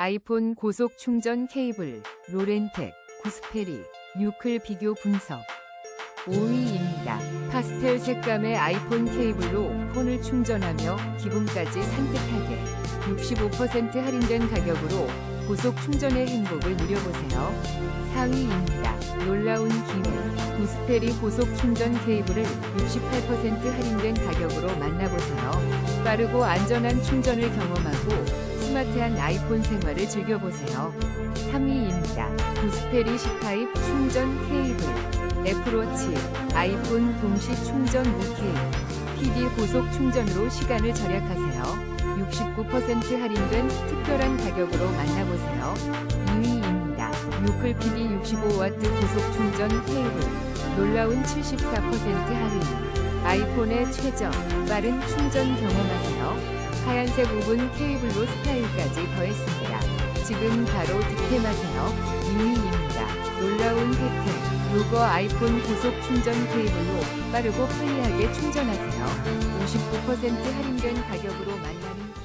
아이폰 고속 충전 케이블, 로렌텍, 구스페리, 뉴클 비교 분석. 5위입니다. 파스텔 색감의 아이폰 케이블로 폰을 충전하며 기분까지 산뜻하게 65% 할인된 가격으로 고속 충전의 행복을 누려보세요. 4위입니다. 놀라운 기회. 구스페리 고속 충전 케이블을 68% 할인된 가격으로 만나보세요. 빠르고 안전한 충전을 경험하고 스마트한 아이폰 생활을 즐겨보세요. 3위입니다. 구스페리 C타입 충전 케이블. 애플워치, 아이폰 동시 충전 무케이. PD 고속 충전으로 시간을 절약하세요. 69% 할인된 특별한 가격으로 만나보세요. 2위 PD 65W 고속 충전 케이블. 놀라운 74% 할인. 아이폰의 최저, 빠른 충전 경험하세요. 하얀색 오븐 케이블로 스타일까지 더했습니다. 지금 바로 득템하세요. 2위입니다. 놀라운 혜택. 로거 아이폰 고속 충전 케이블로 빠르고 편리하게 충전하세요. 59% 할인된 가격으로 만나는